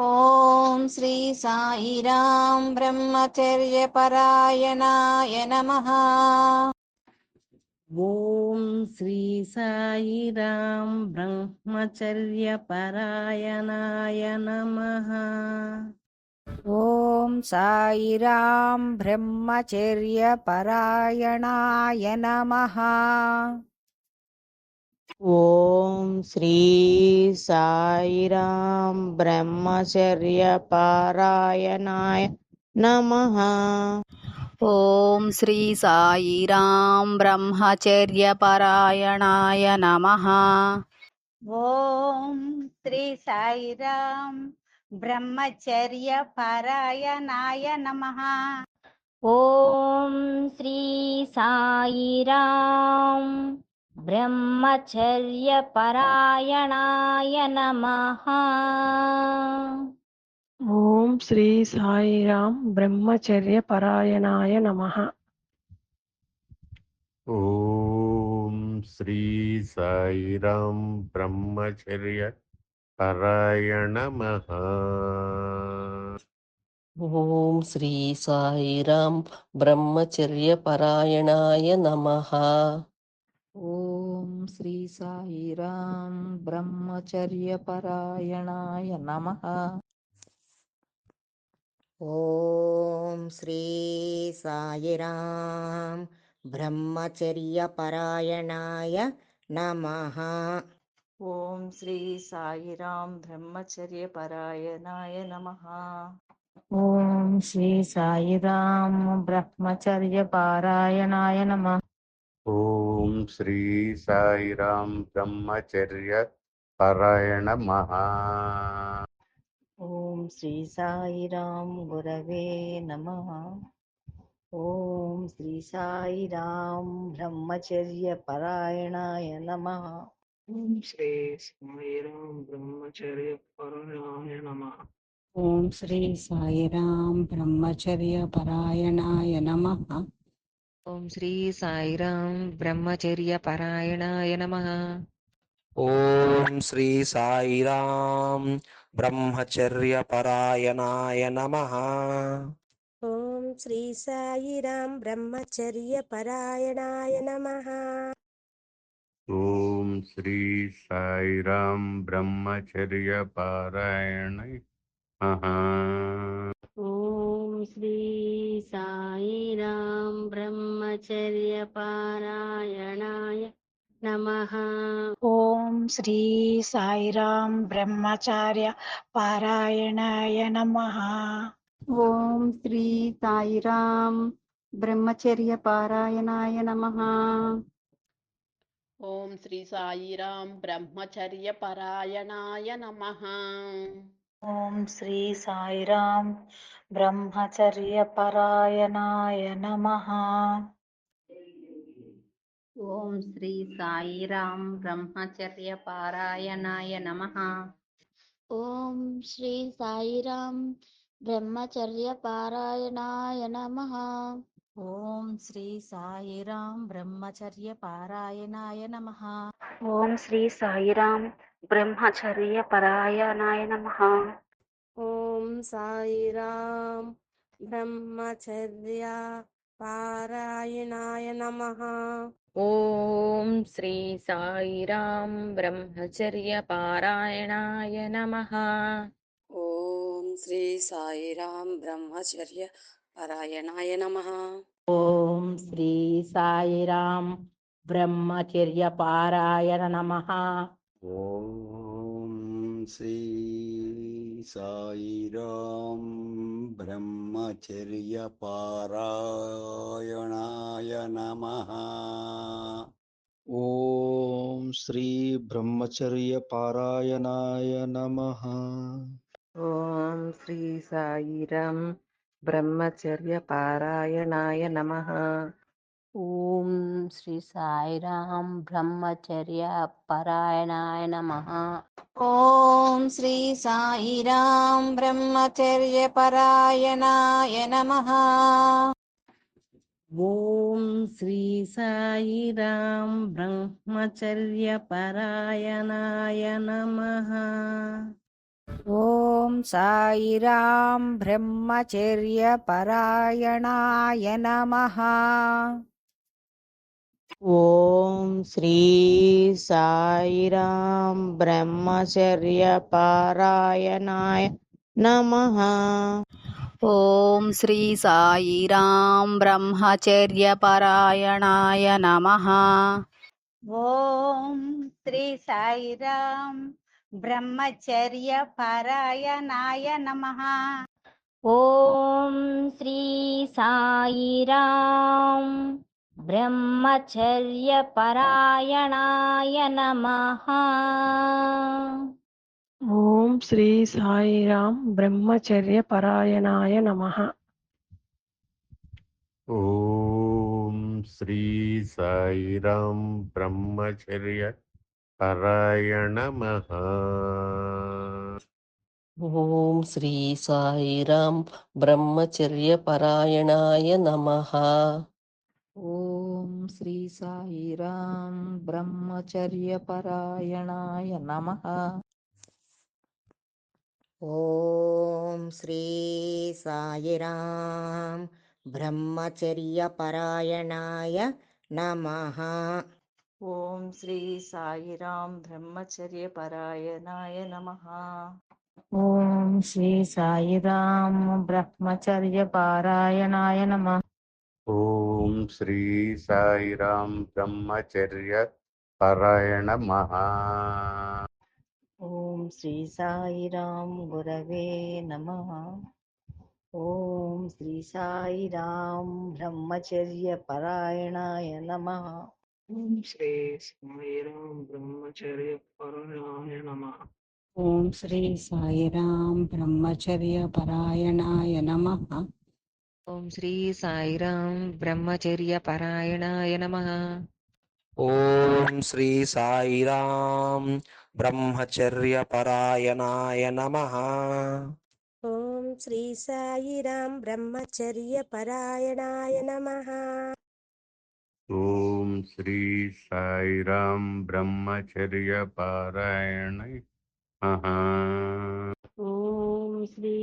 ఓం శ్రీ సాయిరాం బ్రహ్మచర్యపరాయణాయ నమ. ఓం శ్రీ సాయిరాం బ్రహ్మచర్యపరాయణాయ నమః. ఓం సాయిరాం బ్రహ్మచర్యపరాయణాయ నమః. ఓం శ్రీ సాయిరాం బ్రహ్మచర్య పారాయణాయ నమ. ఓం శ్రీ సాయిరాం బ్రహ్మచర్యపరాయణాయ నమః. ఓం శ్రీ సాయిరాం బ్రహ్మచర్య పారాయణాయ నమ. ఓం శ్రీ సాయిరాం నమః ఓం శ్రీ సాయిరాం బ్రహ్మచర్య పరాయణాయ నమ ఓం శ్రీ సాయిరాం బ్రహ్మచర్య పరాయణ మహా ఓం శ్రీ సాయిరాం బ్రహ్మచర్య పరాయణాయ నమః ఓం శ్రీ సాయిరాం బ్రహ్మచర్యపరాయణాయ నమః. ఓం శ్రీ సాయిరాం బ్రహ్మచర్య పారాయణాయ నమ. ఓం శ్రీ సాయిరాం బ్రహ్మచర్యపరాయణాయ నమః. ఓం శ్రీ సాయిరాం బ్రహ్మచర్యపారాయణాయ నమః. ఓం శ్రీ సాయిరాం బ్రహ్మచర్య పరాయణ మహా ఓం శ్రీ సాయిరాం గురవే నమః ఓం శ్రీ సాయిరాం బ్రహ్మచర్యపరాయణాయ నమః ఓం శ్రీ సాయిరాం బ్రహ్మచర్య పరాయణాయ నమ ఓం శ్రీ సాయిరాం బ్రహ్మచర్యపరాయణాయ నమః ఓం శ్రీ సాయిరాం బ్రహ్మచర్యపరాయణాయ నమః. ఓం శ్రీ సాయిరాం బ్రహ్మచర్యపరాయణాయ నమ. ఓం శ్రీ సాయిరాం బ్రహ్మచర్య పారాయణాయ నమ. ఓం శ్రీ సాయిరాం బ్రహ్మచర్య పారాయణ మహా ఓం శ్రీ సాయిరాం బ్రహ్మచర్యపరాయణాయ నమః ఓం శ్రీ సాయిరాం బ్రహ్మచార్య పారాయణాయ నమ ఓం శ్రీ సాయిరాం బ్రహ్మచర్యపారాయణాయ నమః ఓం శ్రీ సాయిరాం బ్రహ్మచర్య श्री साई ब्रह्मचर्यपरायणाय नमः। ॐ श्री साईरां ब्रह्मचर्यपारायणाय नमः। ॐ श्री साईराम ब्रह्मचर्यपारायणाय नमः। ఓం శ్రీ సాయిరాం బ్రహ్మచర్యపారాయణాయ నమః. ఓం శ్రీ సాయిరాం బ్రహ్మచర్యపరాయణాయ నమః. ఓం సాయిరాం బ్రహ్మచర్య పారాయణాయ నమ. ఓం శ్రీ సాయిరాం బ్రహ్మచర్యపారాయణాయ నమః. ఓం శ్రీ సాయిరాం బ్రహ్మచర్య పరాయణాయ నమః ఓం శ్రీ సాయిరాం బ్రహ్మచర్య పారాయణ నమ ఓం శ్రీ సాయిరాం బ్రహ్మచర్య పారాయణాయ నమ ఓం శ్రీ బ్రహ్మచర్య పారాయణాయ నమ ఓం శ్రీ సాయిరాం బ్రహ్మచర్య పారాయణాయ నమః. ఓం శ్రీ సాయిరాం బ్రహ్మచర్య పరాయణాయ నమః. ఓం శ్రీ సాయిరాం బ్రహ్మచర్యపరాయణాయ నమ. ఓం శ్రీ సాయిరాం బ్రహ్మచర్యపరాయణాయ నమః. ॐ सायिरां ब्रह्मचर्यपरायणाय नमः ॐ श्री सायिरां ब्रह्मचर्यपारायणाय नमः ॐ श्री सायिरां ब्रह्मचर्यपरायणाय नमः ॐ श्री सायिराम् బ్రహ్మచర్య పరాయణాయ నమ. ఓం శ్రీ సాయిరాం బ్రహ్మచర్య పరాయణాయ నమ. ఓం శ్రీ సాయిరాం బ్రహ్మచర్య పరాయణాయ నమ. శ్రీ సాయిరాం బ్రహ్మచర్య పరాయణ మహా ఓం శ్రీ సాయిరాం బ్రహ్మచర్య పరాయణాయ నమః. ఓం శ్రీ సాయిరాం బ్రహ్మచర్యపరాయణాయ నమ. ఓం శ్రీ సాయిరాం బ్రహ్మచర్య పారాయణాయ నమ. ఓం శ్రీ సాయిరాం బ్రహ్మచర్యపరాయణాయ నమ ఓం శ్రీ సాయిరాం బ్రహ్మచర్య పారాయణాయ నమ ఓం శ్రీ సాయిరాం బ్రహ్మచర్య పరాయణ మహా ఓం శ్రీ సాయిరాం గురవే నమ ఓం శ్రీ సాయిరాం బ్రహ్మచర్యపరాయణాయ నమ ఓం శ్రీ సాయిరామ్ బ్రహ్మచర్య పరాయణాయ నమః. ఓం శ్రీ సాయిరాం బ్రహ్మచర్య పరాయణాయ నమ. ఓం శ్రీ సాయిరాం బ్రహ్మచర్యపరాయణాయ నమ. ఓం శ్రీ సాయిరాం బ్రహ్మచర్యపరాయణాయ నమ. ఓం శ్రీ సాయిరాం బ్రహ్మచర్య పరాయణాయ నమ. ఓం శ్రీ సాయిరామ్ బ్రహ్మచర్య పారాయణ ఓం శ్రీ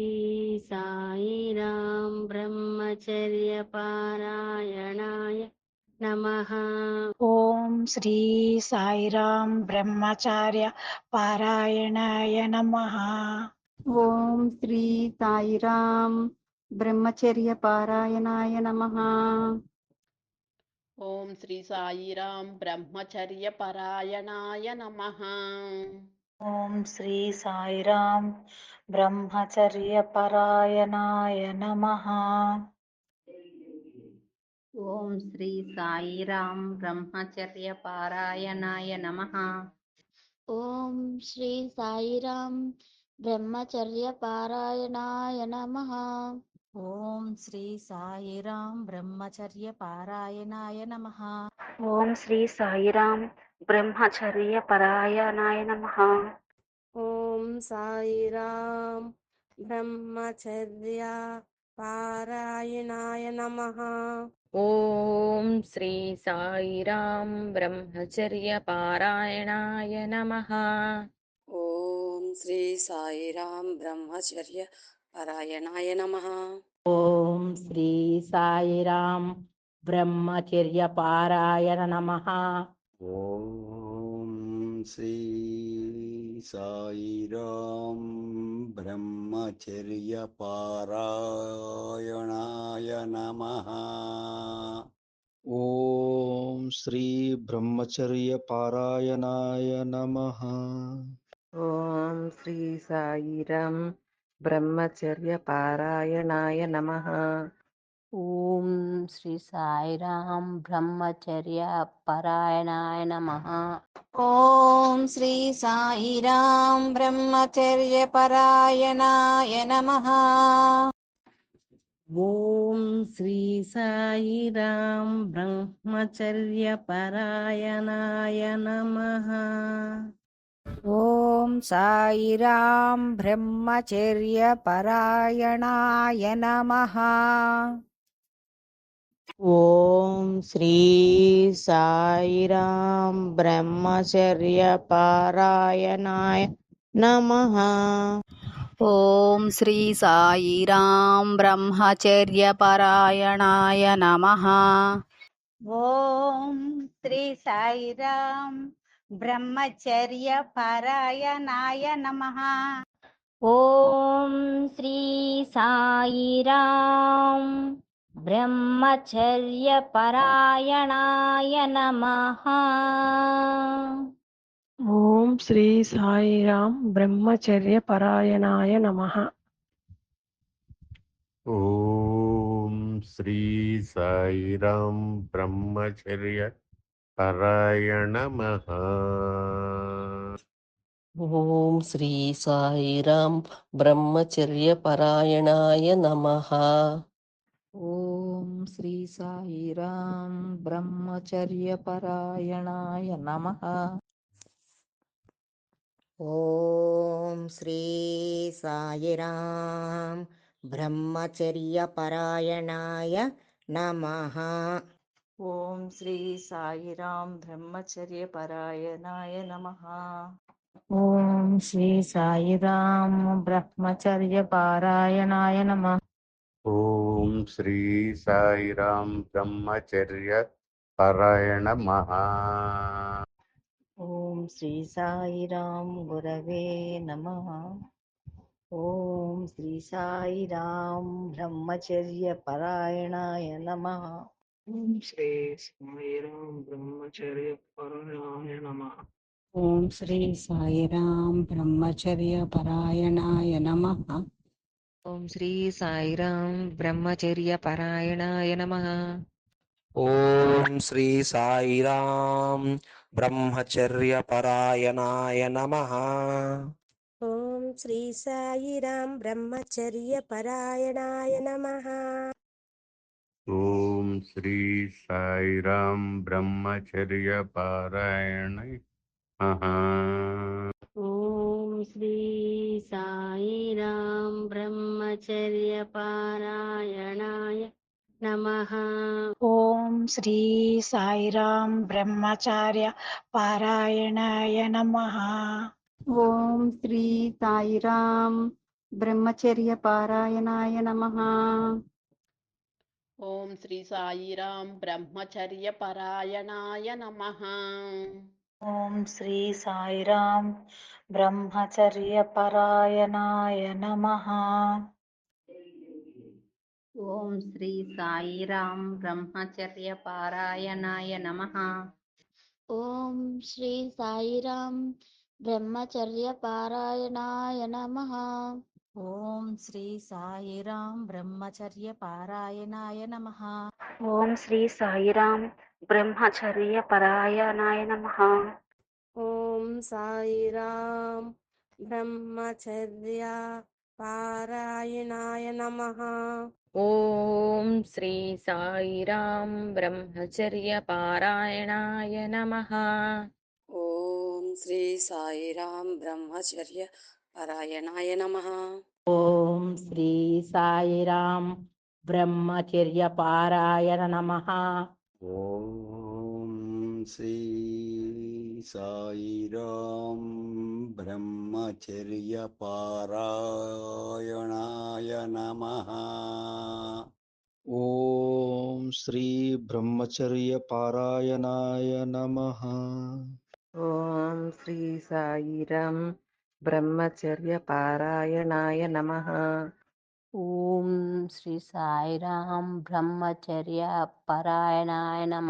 సాయిరామ్ బ్రహ్మచర్య పారాయణాయ నమ. ఓం శ్రీ సాయిరామ్ బ్రహ్మచార్య పారాయణాయ నమ. ఓం శ్రీ సాయిరామ్ బ్రహ్మచర్య పారాయణాయ నమ. ఓం శ్రీ సాయిరాం బ్రహ్మచర్యపరాయణాయ నమ. ఓం శ్రీ సాయిరాం బ్రహ్మచర్య పరాయణాయ నమ. ఓం శ్రీ సాయిరాం బ్రహ్మచర్యపారాయణాయ నమః. ఓం శ్రీ సాయిరాం బ్రహ్మచర్యపారాయణాయ నమః. ఓం శ్రీ సాయిరాం బ్రహ్మచర్యపారాయణాయ నమ. ఓం శ్రీ సాయిరాం బ్రహ్మచర్యపరాయణాయ నమః. ఓం సాయిరాం బ్రహ్మచర్య పారాయణాయ నమ. ఓం శ్రీ సాయిరాం బ్రహ్మచర్యపారాయణాయ నమః. ఓం శ్రీ సాయిరాం బ్రహ్మచర్య పరాయణాయ నమ. ॐ श्री साईरां ब्रह्मचर्यपारायण नमः। ॐ श्री सायिरां ब्रह्मचर्यपारायणाय नमः। ॐ श्री श्रीब्रह्मचर्यपारायणाय नमः। ॐ श्री साईराम పారాయణాయ నమ. ఓం శ్రీ బ్రహ్మచర్య పారాయణాయ నమ. ఓం శ్రీ సాయిరాం బ్రహ్మచర్య పారాయణాయ నమ. ఓం శ్రీ సాయిరాం బ్రహ్మచర్య పరాయణాయ నమః. ॐ साईरां ब्रह्मचर्यपरायणाय नमः ॐ श्री साईरां ब्रह्मचर्यपरायणाय नमः ॐ श्री साईरां ब्रह्मचर्यपरायणाय नमः ॐ श्री साईराम బ్రహ్మచర్య పారాయణాయ నమః. ఓం శ్రీ సాయిరాం బ్రహ్మచర్యపరాయణాయ నమః. ఓం శ్రీ సాయిరాం బ్రహ్మచర్య పారాయణాయ నమ. ఓం శ్రీ సాయిరాం బ్రహ్మచర్యపరాయణాయ నమః ఓం శ్రీ సాయిరాం బ్రహ్మచర్య పరాయణాయ నమః. ఓం శ్రీ సాయిరాం బ్రహ్మచర్య పరాయణ మహా ఓం శ్రీ సాయిరాం బ్రహ్మచర్య పరాయణాయ నమః. ఓం శ్రీ సాయిరాం బ్రహ్మచర్యపరాయణాయ నమః ఓం శ్రీ సాయిరాం బ్రహ్మచర్యపరాయణాయ నమః ఓం శ్రీ సాయిరాం బ్రహ్మచర్యపరాయణాయ నమః ఓం శ్రీ సాయిరాం బ్రహ్మచర్యపారాయణాయ నమః ఓం శ్రీ సాయిరాం బ్రహ్మచర్య పరాయణ మహా ఓం శ్రీ సాయిరాం గురవే నమ ఓం శ్రీ సాయిరాం బ్రహ్మచర్య పరాయణాయ నమ. ఓం శ్రీ సాయిరాం బ్రహ్మచర్య పరాయణాయ నమః. ఓం శ్రీ సాయిరాం బ్రహ్మచర్య పరాయణాయ నమః. ఓం శ్రీ సాయిరాం బ్రహ్మచర్య పరాయణాయ నమః. ఓం శ్రీ సాయిరాం బ్రహ్మచర్యపరాయణాయ నమః ఓం శ్రీ సాయిరాం బ్రహ్మచర్య పరాయణాయ నమః. ఓం శ్రీ సాయిరాం బ్రహ్మచర్య పారాయణ మహా. ఓం శ్రీ సాయిరాం బ్రహ్మచర్యపారాయణాయ నమః. ఓం శ్రీ సాయిరాం బ్రహ్మచార్య పారాయణాయ నమ. ఓం శ్రీ సాయిరాం బ్రహ్మచర్య పారాయణాయ నమః. ఓం శ్రీ సాయిరాం బ్రహ్మచర్య పరాయణాయ నమః. ఓం శ్రీ సాయిరాం బ్రహ్మచర్య పరాయణాయ నమ. ఓం శ్రీ సాయిరాం బ్రహ్మచర్యపారాయణాయ నమః. ఓం శ్రీ సాయిరాం బ్రహ్మచర్య పారాయణాయ నమః. ఓం శ్రీ సాయిరాం బ్రహ్మచర్య పారాయణాయ నమః ఓం శ్రీ సాయిరాం బ్రహ్మచర్య పరాయణాయ నమః ఓం సాయిరాం బ్రహ్మచర్య పారాయణాయ నమః ఓం శ్రీ సాయిరాం బ్రహ్మచర్య పారాయణాయ నమః ఓం శ్రీ సాయిరాం బ్రహ్మచర్య పరాయణాయ నమః. ఓం శ్రీ సాయిరాం బ్రహ్మచర్య పారాయణ నమః. ఓం శ్రీ సాయిరాం బ్రహ్మచర్య పారాయణాయ నమః. ఓం శ్రీ బ్రహ్మచర్య పారాయణాయ నమః. ఓం శ్రీ సాయిరాం బ్రహ్మచర్య పారాయణాయ నమ. ఓం శ్రీ సాయిరాం బ్రహ్మచర్య పారాయణాయ నమ.